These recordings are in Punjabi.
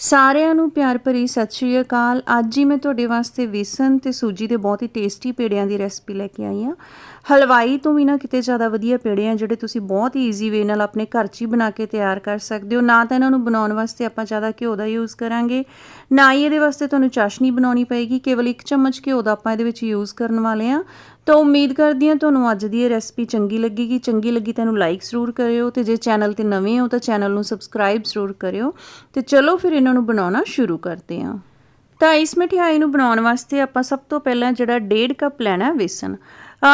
ਸਾਰਿਆਂ ਨੂੰ ਪਿਆਰ ਭਰੀ ਸਤਿ ਸ਼੍ਰੀ ਅਕਾਲ। ਅੱਜ ਹੀ ਮੈਂ ਤੁਹਾਡੇ ਵਾਸਤੇ ਵੇਸਨ ਤੇ ਸੂਜੀ ਦੇ ਬਹੁਤ ਹੀ ਟੇਸਟੀ ਪੇੜਿਆਂ ਦੀ ਰੈਸਪੀ ਲੈ ਕੇ ਆਈ ਹਾਂ। ਹਲਵਾਈ ਤੋਂ ਵੀ ਨਾ ਕਿਤੇ ਜ਼ਿਆਦਾ ਵਧੀਆ ਪੇੜੇ ਆ, ਜਿਹੜੇ ਤੁਸੀਂ ਬਹੁਤ ਹੀ ਈਜ਼ੀ ਵੇ ਨਾਲ ਆਪਣੇ ਘਰ 'ਚ ਹੀ ਬਣਾ ਕੇ ਤਿਆਰ ਕਰ ਸਕਦੇ ਹੋ। ਨਾ ਤਾਂ ਇਹਨਾਂ ਨੂੰ ਬਣਾਉਣ ਵਾਸਤੇ ਆਪਾਂ ਜ਼ਿਆਦਾ ਘਿਓ ਦਾ ਯੂਜ਼ ਕਰਾਂਗੇ, ਨਾ ਹੀ ਇਹਦੇ ਵਾਸਤੇ ਤੁਹਾਨੂੰ ਚਾਸ਼ਨੀ ਬਣਾਉਣੀ ਪਏਗੀ। ਕੇਵਲ ਇੱਕ ਚਮਚ ਘਿਓ ਦਾ ਆਪਾਂ ਇਹਦੇ ਵਿੱਚ ਯੂਜ਼ ਕਰਨ ਵਾਲੇ ਆ ਤਾਂ ਉਮੀਦ ਕਰਦੀ ਹਾਂ ਤੁਹਾਨੂੰ ਅੱਜ ਦੀ ਇਹ ਰੈਸਪੀ ਚੰਗੀ ਲੱਗੇਗੀ। ਚੰਗੀ ਲੱਗੀ ਤਾਂ ਇਹਨੂੰ ਲਾਈਕ ਜ਼ਰੂਰ ਕਰਿਓ ਤੇ ਜੇ ਚੈਨਲ ਤੇ ਨਵੇਂ ਹੋ ਤਾਂ ਚੈਨਲ ਨੂੰ ਸਬਸਕ੍ਰਾਈਬ ਜ਼ਰੂਰ ਕਰਿਓ। ਤੇ ਚਲੋ ਫਿਰ ਇਹਨਾਂ ਨੂੰ ਬਣਾਉਣਾ ਸ਼ੁਰੂ ਕਰਦੇ ਹਾਂ। ਤਾਂ ਇਸ ਮਠਿਆਈ ਨੂੰ ਬਣਾਉਣ ਵਾਸਤੇ ਆਪਾਂ ਸਭ ਤੋਂ ਪਹਿਲਾਂ ਜਿਹੜਾ 1.5 ਕੱਪ ਲੈਣਾ ਵੇਸਣ।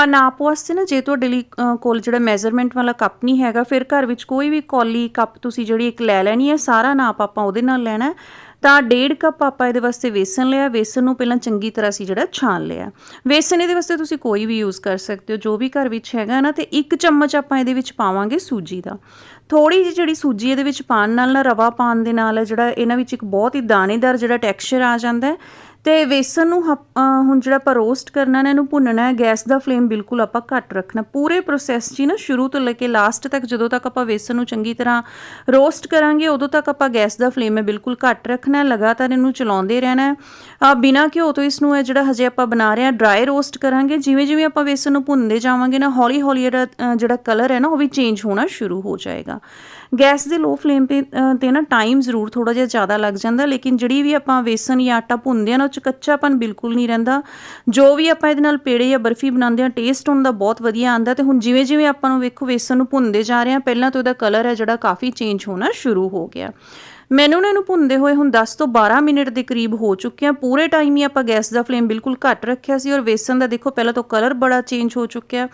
ਨਾਪ ਵਾਸਤੇ ਨਾ ਜੇ ਤੁਹਾਡੇ ਲਈ ਕੋਲ ਜਿਹੜਾ ਮੈਜ਼ਰਮੈਂਟ ਵਾਲਾ ਕੱਪ ਨਹੀਂ ਹੈਗਾ, ਫਿਰ ਘਰ ਵਿੱਚ ਕੋਈ ਵੀ ਕੌਲੀ ਕੱਪ ਤੁਸੀਂ ਜਿਹੜੀ ਇੱਕ ਲੈ ਲੈਣੀ ਹੈ, ਸਾਰਾ ਨਾਪ ਆਪਾਂ ਉਹਦੇ ਨਾਲ ਲੈਣਾ ਤਾਂ ਡੇਢ ਕੱਪ ਆਪਾਂ ਇਹਦੇ ਵਾਸਤੇ ਵੇਸਣ ਲਿਆ। ਵੇਸਣ ਨੂੰ ਪਹਿਲਾਂ ਚੰਗੀ ਤਰ੍ਹਾਂ ਸੀ ਜਿਹੜਾ ਛਾਣ ਲਿਆ। ਵੇਸਣ ਇਹਦੇ ਵਾਸਤੇ ਤੁਸੀਂ ਕੋਈ ਵੀ ਯੂਜ਼ ਕਰ ਸਕਦੇ ਹੋ। ਜੋ ਵੀ ਘਰ ਵਿੱਚ ਹੈਗਾ ਨਾ, ਤੇ ਇੱਕ ਚਮਚ ਆਪਾਂ ਇਹਦੇ ਵਿੱਚ ਪਾਵਾਂਗੇ ਸੂਜੀ ਦਾ। ਥੋੜੀ ਜਿਹੀ ਜਿਹੜੀ ਸੂਜੀ ਇਹਦੇ ਵਿੱਚ ਪਾਣ ਨਾਲ ਨਾ, ਰਵਾ ਪਾਣ ਦੇ ਨਾਲ ਜਿਹੜਾ ਇਹਨਾਂ ਵਿੱਚ ਇੱਕ ਬਹੁਤ ਹੀ ਦਾਣੇਦਾਰ ਜਿਹੜਾ ਟੈਕਸਚਰ ਆ ਜਾਂਦਾ ਹੈ ਤੇ ਵੇਸਣ ਨੂੰ ਹੁਣ ਜਿਹੜਾ ਆਪਾਂ ਰੋਸਟ ਕਰਨਾ ਨਾ, ਇਹਨੂੰ ਭੁੰਨਣਾ ਹੈ, ਗੈਸ ਦਾ ਫਲੇਮ ਬਿਲਕੁਲ ਆਪਾਂ ਘੱਟ ਰੱਖਣਾ। ਪੂਰੇ ਪ੍ਰੋਸੈਸ 'ਚ ਹੀ ਨਾ ਸ਼ੁਰੂ ਤੋਂ ਲੈ ਕੇ ਲਾਸਟ ਤੱਕ, ਜਦੋਂ ਤੱਕ ਆਪਾਂ ਵੇਸਣ ਨੂੰ ਚੰਗੀ ਤਰ੍ਹਾਂ ਰੋਸਟ ਕਰਾਂਗੇ, ਉਦੋਂ ਤੱਕ ਆਪਾਂ ਗੈਸ ਦਾ ਫਲੇਮ ਹੈ ਬਿਲਕੁਲ ਘੱਟ ਰੱਖਣਾ ਹੈ, ਲਗਾਤਾਰ ਇਹਨੂੰ ਚਲਾਉਂਦੇ ਰਹਿਣਾ ਹੈ। ਆ ਬਿਨਾ ਘਿਓ ਤੋਂ ਇਸ ਨੂੰ ਹੈ ਜਿਹੜਾ ਹਜੇ ਆਪਾਂ ਬਣਾ ਰਹੇ ਹਾਂ ਡਰਾਈ ਰੋਸਟ ਕਰਾਂਗੇ। ਜਿਵੇਂ ਜਿਵੇਂ ਆਪਾਂ ਵੇਸਣ ਨੂੰ ਭੁੰਨਦੇ ਜਾਵਾਂਗੇ ਨਾ ਹੌਲੀ ਹੌਲੀ ਜਿਹੜਾ ਜਿਹੜਾ ਕਲਰ ਹੈ ਨਾ, ਉਹ ਵੀ ਚੇਂਜ ਹੋਣਾ ਸ਼ੁਰੂ ਹੋ ਜਾਏਗਾ। ਗੈਸ ਦੇ ਲੋ ਫਲੇਮ ਤੇ ਤੇ ਨਾ ਟਾਈਮ ਜ਼ਰੂਰ ਥੋੜਾ ਜਿਹਾ ਜ਼ਿਆਦਾ ਲੱਗ ਜਾਂਦਾ, ਲੇਕਿਨ ਜਿਹੜੀ ਵੀ ਆਪਾਂ ਵੇਸਣ ਜਾਂ ਆਟਾ ਭੁੰਨਦੇ ਆ ਨਾ, ਉਹ ਚ ਕੱਚਾਪਨ ਬਿਲਕੁਲ ਨਹੀਂ ਰਹਿੰਦਾ। ਜੋ ਵੀ ਆਪਾਂ ਇਹਦੇ ਨਾਲ ਪੇੜੇ ਜਾਂ ਬਰਫੀ ਬਣਾਉਂਦੇ ਆ ਟੇਸਟ ਹੁੰਦਾ ਬਹੁਤ ਵਧੀਆ ਆਂਦਾ ਤੇ ਹੁਣ ਜਿਵੇਂ ਜਿਵੇਂ ਆਪਾਂ ਨੂੰ ਵੇਖੋ ਵੇਸਣ ਨੂੰ ਭੁੰਨਦੇ ਜਾ ਰਹੇ ਆ ਪਹਿਲਾਂ ਤੋਂ ਇਹਦਾ ਕਲਰ ਹੈ ਜਿਹੜਾ ਕਾਫੀ ਚੇਂਜ ਹੋਣਾ ਸ਼ੁਰੂ ਹੋ ਗਿਆ। ਮੈਨੂੰ ਨਾ ਇਹਨੂੰ ਭੁੰਨਦੇ ਹੋਏ ਹੁਣ 10 ਤੋਂ 12 ਮਿੰਟ ਦੇ ਕਰੀਬ ਹੋ ਚੁੱਕੇ ਆ। ਪੂਰੇ ਟਾਈਮ ਹੀ ਆਪਾਂ ਗੈਸ ਦਾ ਫਲੇਮ ਬਿਲਕੁਲ ਘੱਟ ਰੱਖਿਆ ਸੀ ਔਰ ਵੇਸਣ ਦਾ ਦੇਖੋ ਪਹਿਲਾਂ ਤੋਂ ਕਲਰ ਬੜਾ ਚੇਂਜ ਹੋ ਚੁੱਕਿਆ।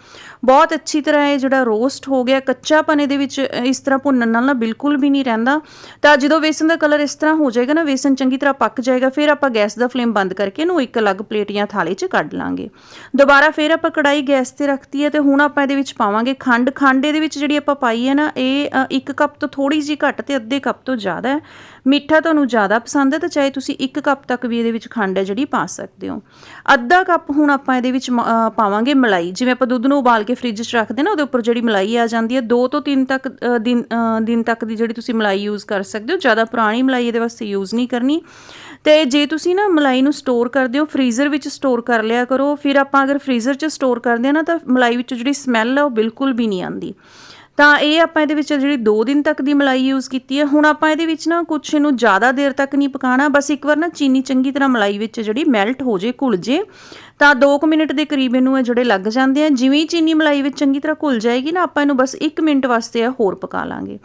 ਬਹੁਤ ਅੱਛੀ ਤਰ੍ਹਾਂ ਇਹ ਜਿਹੜਾ ਰੋਸਟ ਹੋ ਗਿਆ ਕੱਚਾਪਨ ਇਹਦੇ ਵਿੱਚ ਇਸ ਤਰ੍ਹਾਂ ਭੁੰਨਣ ਨਾਲ ਨਾ ਬਿਲਕੁਲ ਵੀ ਨਹੀਂ ਰਹਿੰਦਾ। ਤਾਂ ਜਦੋਂ ਵੇਸਣ ਦਾ ਕਲਰ ਇਸ ਤਰ੍ਹਾਂ ਹੋ ਜਾਏਗਾ ਨਾ ਵੇਸਣ ਚੰਗੀ ਤਰ੍ਹਾਂ ਪੱਕ ਜਾਏਗਾ ਫਿਰ ਆਪਾਂ ਗੈਸ ਦਾ ਫਲੇਮ ਬੰਦ ਕਰਕੇ ਇਹਨੂੰ ਇੱਕ ਅਲੱਗ ਪਲੇਟ ਜਾਂ ਥਾਲੀ 'ਚ ਕੱਢ ਲਾਂਗੇ। ਦੁਬਾਰਾ ਫਿਰ ਆਪਾਂ ਕੜਾਈ ਗੈਸ ਤੇ ਰੱਖਤੀ ਹੈ ਤੇ ਹੁਣ ਆਪਾਂ ਇਹਦੇ ਵਿੱਚ ਪਾਵਾਂਗੇ ਖੰਡ। ਖੰਡ ਇਹਦੇ ਵਿੱਚ ਜਿਹੜੀ ਆਪਾਂ ਪਾਈ ਹੈ ਨਾ ਇਹ ਅ, ਇੱਕ ਕੱਪ ਤੋਂ ਥੋੜੀ ਜਿਹੀ ਘੱਟ ਤੇ ਅੱਧੇ ਕੱਪ ਤੋਂ ਜ਼ਿਆਦਾ ਹੈ। ਮਿੱਠਾ ਤੁਹਾਨੂੰ ਜ਼ਿਆਦਾ ਪਸੰਦ ਹੈ ਤਾਂ ਚਾਹੇ ਤੁਸੀਂ ਇੱਕ ਕੱਪ ਤੱਕ ਵੀ ਇਹਦੇ ਵਿੱਚ ਖੰਡ ਹੈ ਜਿਹੜੀ ਪਾ ਸਕਦੇ ਹੋ। ਅੱਧਾ ਕੱਪ ਹੁਣ ਆਪਾਂ ਇਹਦੇ ਵਿੱਚ ਮ- ਪਾਵਾਂਗੇ ਮਲਾਈ। ਜਿਵੇਂ ਆਪਾਂ ਦੁੱਧ ਨੂੰ ਉਬਾਲ ਕੇ ਫ੍ਰਿਜ 'ਚ ਰੱਖਦੇ ਨਾ, ਉਹਦੇ ਉੱਪਰ ਜਿਹੜੀ ਮਲਾਈ ਆ ਜਾਂਦੀ ਹੈ 2 ਤੋਂ 3 ਤੱਕ ਦਿਨ ਦਿਨ ਤੱਕ ਦੀ ਜਿਹੜੀ ਤੁਸੀਂ ਮਲਾਈ ਯੂਜ਼ ਕਰ ਸਕਦੇ ਹੋ। ਜ਼ਿਆਦਾ ਪੁਰਾਣੀ ਮਲਾਈ ਇਹਦੇ ਵਾਸਤੇ ਯੂਜ਼ ਨਹੀਂ ਕਰਨੀ। ਤੇ ਜੇ ਤੁਸੀਂ ਨਾ ਮਲਾਈ ਨੂੰ ਸਟੋਰ ਕਰਦੇ ਹੋ ਫ੍ਰੀਜ਼ਰ ਵਿੱਚ ਸਟੋਰ ਕਰ ਲਿਆ ਕਰੋ, ਫਿਰ ਆਪਾਂ ਅਗਰ ਫ੍ਰੀਜ਼ਰ 'ਚ ਸਟੋਰ ਕਰਦੇ ਆ ਨਾ, ਤਾਂ ਮਲਾਈ ਵਿੱਚ ਜਿਹੜੀ ਸਮੈਲ ਹੈ ਉਹ ਬਿਲਕੁਲ ਵੀ ਨਹੀਂ ਆਉਂਦੀ। ਤਾਂ ਇਹ ਆਪਾਂ ਇਹਦੇ ਵਿੱਚ ਜਿਹੜੀ 2 ਦਿਨ ਤੱਕ ਦੀ ਮਲਾਈ ਯੂਜ਼ ਕੀਤੀ ਹੈ, ਹੁਣ ਆਪਾਂ ਇਹਦੇ ਵਿੱਚ ਨਾ ਕੁਛ ਇਹਨੂੰ ਜ਼ਿਆਦਾ ਦੇਰ ਤੱਕ ਨਹੀਂ ਪਕਾਣਾ, ਬਸ ਇੱਕ ਵਾਰ ਨਾ ਚੀਨੀ ਚੰਗੀ ਤਰ੍ਹਾਂ ਮਲਾਈ ਵਿੱਚ ਜਿਹੜੀ ਮੈਲਟ ਹੋ ਜੇ, ਘੁਲ ਜੇ, ਤਾਂ 2 ਮਿੰਟ ਦੇ ਕਰੀਬ ਇਹਨੂੰ ਇਹ ਜਿਹੜੇ ਲੱਗ ਜਾਂਦੇ ਆ, ਜਿਵੇਂ ਹੀ ਚੀਨੀ ਮਲਾਈ ਵਿੱਚ ਚੰਗੀ ਤਰ੍ਹਾਂ ਘੁਲ ਜਾਏਗੀ ਨਾ, ਆਪਾਂ ਇਹਨੂੰ ਬਸ 1 ਮਿੰਟ ਵਾਸਤੇ ਇਹ ਹੋਰ ਪਕਾ ਲਾਂਗੇ।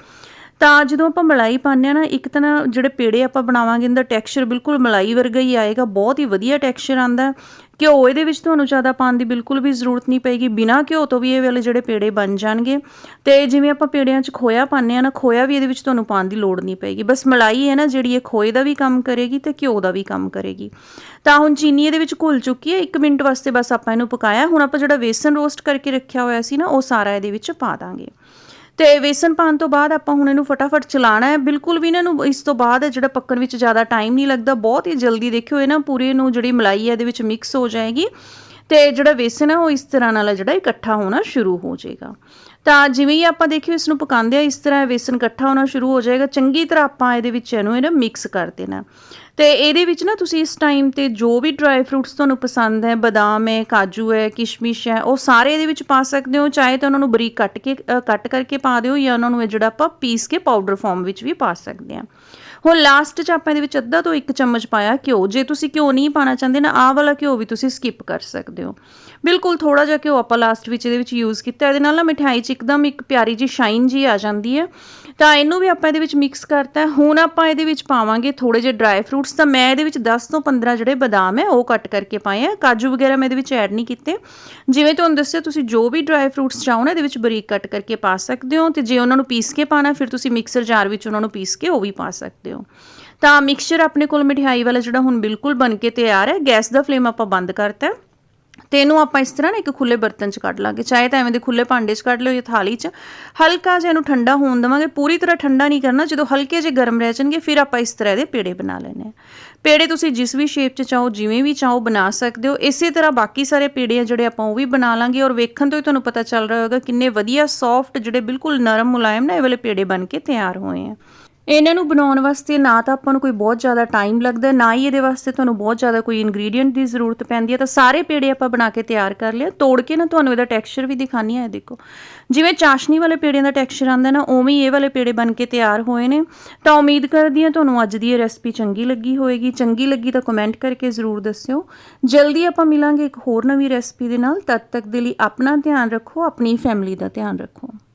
ਤਾਂ ਜਦੋਂ ਆਪਾਂ ਮਲਾਈ ਪਾਉਂਦੇ ਆ ਨਾ, ਇੱਕ ਤਾਂ ਨਾ ਜਿਹੜੇ ਪੇੜੇ ਆਪਾਂ ਬਣਾਵਾਂਗੇ, ਇਹਦਾ ਟੈਕਸਚਰ ਬਿਲਕੁਲ ਮਲਾਈ ਵਰਗਾ ਹੀ ਆਏਗਾ, ਬਹੁਤ ਹੀ ਵਧੀਆ ਟੈਕਸਚਰ ਆਂਦਾ ਘਿਓ ਇਹਦੇ ਵਿੱਚ ਤੁਹਾਨੂੰ ਜ਼ਿਆਦਾ ਪਾਉਣ ਦੀ ਬਿਲਕੁਲ ਵੀ ਜ਼ਰੂਰਤ ਨਹੀਂ ਪਏਗੀ, ਬਿਨਾਂ ਘਿਓ ਤੋਂ ਵੀ ਇਹ ਵਾਲੇ ਜਿਹੜੇ ਪੇੜੇ ਬਣ ਜਾਣਗੇ। ਤੇ ਜਿਵੇਂ ਆਪਾਂ ਪੇੜਿਆਂ 'ਚ ਖੋਇਆ ਪਾਉਂਦੇ ਆ ਨਾ, ਖੋਇਆ ਵੀ ਇਹਦੇ ਵਿੱਚ ਤੁਹਾਨੂੰ ਪਾਉਣ ਦੀ ਲੋੜ ਨਹੀਂ ਪਏਗੀ। ਬਸ ਮਲਾਈ ਹੈ ਨਾ, ਜਿਹੜੀ ਇਹ ਖੋਏ ਦਾ ਵੀ ਕੰਮ ਕਰੇਗੀ ਤੇ ਘਿਓ ਦਾ ਵੀ ਕੰਮ ਕਰੇਗੀ। ਤਾਂ ਹੁਣ ਚੀਨੀ ਇਹਦੇ ਵਿੱਚ ਘੁਲ ਚੁੱਕੀ ਹੈ 1 ਮਿੰਟ ਵਾਸਤੇ ਬਸ ਆਪਾਂ ਇਹਨੂੰ ਪਕਾਇਆ। ਹੁਣ ਆਪਾਂ ਜਿਹੜਾ ਵੇਸਨ ਰੋਸਟ ਕਰਕੇ ਰੱਖਿਆ ਹੋਇਆ ਸੀ ਨਾ, ਉਹ ਸਾਰਾ ਇਹਦੇ ਵਿੱਚ ਪਾ ਦਾਂਗੇ। ਤੇ ਵੇਸਨ ਪਾਉਣ ਤੋਂ ਬਾਅਦ ਆਪਾਂ ਹੁਣ ਇਹਨੂੰ ਫਟਾਫਟ ਚਲਾਣਾ ਹੈ। ਬਿਲਕੁਲ ਵੀ ਇਹਨਾਂ ਨੂੰ ਇਸ ਤੋਂ ਬਾਅਦ ਜਿਹੜਾ ਪੱਕਣ ਵਿੱਚ ਜ਼ਿਆਦਾ ਟਾਈਮ ਨਹੀਂ ਲੱਗਦਾ। ਬਹੁਤ ਹੀ ਜਲਦੀ ਦੇਖਿਓ, ਇਹ ਨਾ ਪੂਰੇ ਨੂੰ ਜਿਹੜੀ ਮਲਾਈ ਹੈ, ਇਹਦੇ ਵਿੱਚ ਮਿਕਸ ਹੋ ਜਾਏਗੀ ਤੇ ਜਿਹੜਾ ਵੇਸਨ ਹੈ, ਉਹ ਇਸ ਤਰ੍ਹਾਂ ਨਾਲ ਜਿਹੜਾ ਇਕੱਠਾ ਹੋਣਾ ਸ਼ੁਰੂ ਹੋ ਜਾਏਗਾ। ਤਾਂ ਜਿਵੇਂ ਹੀ ਆਪਾਂ ਦੇਖਿਓ ਇਸ ਨੂੰ ਪਕਾਉਂਦੇ ਆ, ਇਸ ਤਰ੍ਹਾਂ ਇਹ ਵੇਸਨ ਇਕੱਠਾ ਹੋਣਾ ਸ਼ੁਰੂ ਹੋ ਜਾਏਗਾ। ਚੰਗੀ ਤਰ੍ਹਾਂ ਆਪਾਂ ਇਹਦੇ ਵਿੱਚ ਇਹਨੂੰ ਇਹਨੂੰ ਮਿਕਸ ਕਰ ਦੇਣਾ। ਤੇ ਇਹਦੇ ਵਿੱਚ ਨਾ ਤੁਸੀਂ ਇਸ ਟਾਈਮ ਤੇ ਜੋ ਵੀ ਡਰਾਈ ਫਰੂਟਸ ਤੁਹਾਨੂੰ ਪਸੰਦ ਹੈ, ਬਦਾਮ ਹੈ, ਕਾਜੂ ਹੈ, ਕਿਸ਼ਮਿਸ਼ ਹੈ, ਉਹ ਸਾਰੇ ਇਹਦੇ ਵਿੱਚ ਪਾ ਸਕਦੇ ਹੋ। ਚਾਹੇ ਤਾਂ ਉਹਨਾਂ ਨੂੰ ਬਰੀਕ ਕੱਟ ਕੇ ਕੱਟ ਕਰਕੇ ਪਾ ਦਿਓ ਜਾਂ ਉਹਨਾਂ ਨੂੰ ਇਹ ਜਿਹੜਾ ਆਪਾਂ ਪੀਸ ਕੇ ਪਾਊਡਰ ਫਾਰਮ ਵਿੱਚ ਵੀ ਪਾ ਸਕਦੇ ਹਾਂ। ਹੁਣ ਲਾਸਟ 'ਚ ਆਪਾਂ ਇਹਦੇ ਵਿੱਚ ਅੱਧਾ ਤੋਂ ਇੱਕ ਚਮਚ ਪਾਇਆ ਘਿਓ। ਜੇ ਤੁਸੀਂ ਘਿਓ ਨਹੀਂ ਪਾਣਾ ਚਾਹੁੰਦੇ ਨਾ ਆਹ ਵਾਲਾ ਘਿਓ ਵੀ ਤੁਸੀਂ ਸਕਿਪ ਕਰ ਸਕਦੇ ਹੋ। ਬਿਲਕੁਲ ਥੋੜਾ ਜਿਹਾ ਘਿਓ ਆਪਾਂ ਲਾਸਟ ਵਿੱਚ ਇਹਦੇ ਵਿੱਚ ਯੂਜ਼ ਕੀਤਾ। ਇਹਦੇ ਨਾਲ ਨਾ ਮਿਠਾਈ 'ਚ ਇੱਕਦਮ ਇੱਕ ਪਿਆਰੀ ਜੀ ਸ਼ਾਈਨ ਜੀ ਆ ਜਾਂਦੀ ਹੈ। ਤਾਂ ਇਹਨੂੰ ਵੀ ਆਪਾਂ ਇਹਦੇ ਵਿੱਚ ਮਿਕਸ ਕਰਤਾ ਹੁਣ ਆਪਾਂ ਇਹਦੇ ਵਿੱਚ ਪਾਵਾਂਗੇ ਥੋੜੇ ਜਿਹੇ ਡਰਾਈ ਫਰੂਟਸ ਤਾਂ ਮੈਂ ਇਹਦੇ ਵਿੱਚ 10 ਤੋਂ 15 ਜਿਹੜੇ ਬਦਾਮ ਹੈ, ਉਹ ਕੱਟ ਕਰਕੇ ਪਾਏ ਆ। ਕਾਜੂ ਵਗੈਰਾ ਮੈਂ ਇਹਦੇ ਵਿੱਚ ਐਡ ਨਹੀਂ ਕੀਤੇ। ਜਿਵੇਂ ਤੁਹਾਨੂੰ ਦੱਸਿਆ, ਤੁਸੀਂ ਜੋ ਵੀ ਡਰਾਈ ਫਰੂਟਸ ਚਾਹੋ ਨਾ, ਇਹਦੇ ਵਿੱਚ ਬਰੀਕ ਕੱਟ ਕਰਕੇ ਪਾ ਸਕਦੇ ਹੋ। ਤੇ ਜੇ ਉਹਨਾਂ ਨੂੰ ਪੀਸ ਕੇ ਪਾਣਾ ਫਿਰ ਤੁਸੀਂ ਮਿਕਸਰ ਜਾਰ ਵਿੱਚ ਉਹਨਾਂ ਨੂੰ ਪੀਸ ਕੇ ਉਹ ਵੀ ਪਾ ਸਕਦੇ ਹੋ। ਤਾਂ ਮਿਕਸਚਰ ਆਪਣੇ ਕੋਲ ਮਠਿਆਈ ਵਾਲਾ ਜਿਹੜਾ ਹੁਣ ਬਿਲਕੁਲ ਬਣ ਕੇ ਤਿਆਰ ਹੈ। ਗੈਸ ਦਾ ਫਲੇਮ ਆਪਾਂ ਬੰਦ ਕਰਤਾ ਤੇ ਇਹਨੂੰ ਆਪਾਂ ਇਸ ਤਰ੍ਹਾਂ ਨਾ ਇੱਕ ਖੁੱਲੇ ਬਰਤਨ 'ਚ ਕੱਢ ਲਾਂਗੇ। ਚਾਹੇ ਤਾਂ ਐਵੇਂ ਦੇ ਖੁੱਲੇ ਭਾਂਡੇ 'ਚ ਕੱਢ ਲਓ ਜਾਂ ਥਾਲੀ 'ਚ। ਹਲਕਾ ਜਿਹਾ ਇਹਨੂੰ ਠੰਡਾ ਹੋਣ ਦੇਵਾਂਗੇ। ਪੂਰੀ ਤਰ੍ਹਾਂ ਠੰਡਾ ਨਹੀਂ ਕਰਨਾ। ਜਦੋਂ ਹਲਕੇ ਜਿਹੇ ਗਰਮ ਰਹਿ ਜਾਣਗੇ, ਫਿਰ ਆਪਾਂ ਇਸ ਤਰ੍ਹਾਂ ਦੇ ਪੇੜੇ ਬਣਾ ਲੈਣੇ ਆ। ਪੇੜੇ ਤੁਸੀਂ ਜਿਸ ਵੀ ਸ਼ੇਪ 'ਚ ਚਾਹੋ, ਜਿਵੇਂ ਵੀ ਚਾਹੋ ਬਣਾ ਸਕਦੇ ਹੋ। ਇਸੇ ਤਰ੍ਹਾਂ ਬਾਕੀ ਸਾਰੇ ਪੇੜੇ ਆ ਜਿਹੜੇ ਆਪਾਂ ਉਹ ਵੀ ਬਣਾ ਲਾਂਗੇ। ਔਰ ਵੇਖਣ ਤੋਂ ਹੀ ਤੁਹਾਨੂੰ ਪਤਾ ਚੱਲ ਰਿਹਾ ਹੋਵੇਗਾ ਕਿੰਨੇ ਵਧੀਆ ਸੌਫਟ ਜਿਹੜੇ ਬਿਲਕੁਲ ਨਰਮ ਮੁਲਾਇਮ ਨਾ ਇਹ ਵਾਲੇ ਪੇੜੇ ਬਣ ਕੇ ਤਿਆਰ ਹੋਏ ਆ। ਇਹਨਾਂ ਨੂੰ ਬਣਾਉਣ ਵਾਸਤੇ ਨਾ ਤਾਂ ਆਪਾਂ ਨੂੰ ਕੋਈ ਬਹੁਤ ਜ਼ਿਆਦਾ ਟਾਈਮ ਲੱਗਦਾ, ਨਾ ਹੀ ਇਹਦੇ ਵਾਸਤੇ ਤੁਹਾਨੂੰ ਬਹੁਤ ਜ਼ਿਆਦਾ ਕੋਈ ਇਨਗਰੀਡੀਅੰਟ ਦੀ ਜ਼ਰੂਰਤ ਪੈਂਦੀ ਹੈ ਤਾਂ ਸਾਰੇ ਪੇੜੇ ਆਪਾਂ ਬਣਾ ਕੇ ਤਿਆਰ ਕਰ ਲਿਆ ਤੋੜ ਕੇ ਨਾ ਤੁਹਾਨੂੰ ਇਹਦਾ ਟੈਕਸਚਰ ਵੀ ਦਿਖਾਣੀ ਹੈ ਇਹ ਦੇਖੋ। ਜਿਵੇਂ ਚਾਸ਼ਨੀ ਵਾਲੇ ਪੇੜਿਆਂ ਦਾ ਟੈਕਸਚਰ ਆਉਂਦਾ ਨਾ, ਉਵੇਂ ਹੀ ਇਹ ਵਾਲੇ ਪੇੜੇ ਬਣ ਕੇ ਤਿਆਰ ਹੋਏ ਨੇ। ਤਾਂ ਉਮੀਦ ਕਰਦੀ ਹਾਂ ਤੁਹਾਨੂੰ ਅੱਜ ਦੀ ਇਹ ਰੈਸਪੀ ਚੰਗੀ ਲੱਗੀ ਹੋਵੇਗੀ ਚੰਗੀ ਲੱਗੀ ਤਾਂ ਕਮੈਂਟ ਕਰਕੇ ਜ਼ਰੂਰ ਦੱਸਿਓ। ਜਲਦੀ ਆਪਾਂ ਮਿਲਾਂਗੇ ਇੱਕ ਹੋਰ ਨਵੀਂ ਰੈਸਪੀ ਦੇ ਨਾਲ। ਤਦ ਤੱਕ ਦੇ ਲਈ ਆਪਣਾ ਧਿਆਨ ਰੱਖੋ, ਆਪਣੀ ਫੈਮਿਲੀ ਦਾ ਧਿਆਨ ਰੱਖੋ।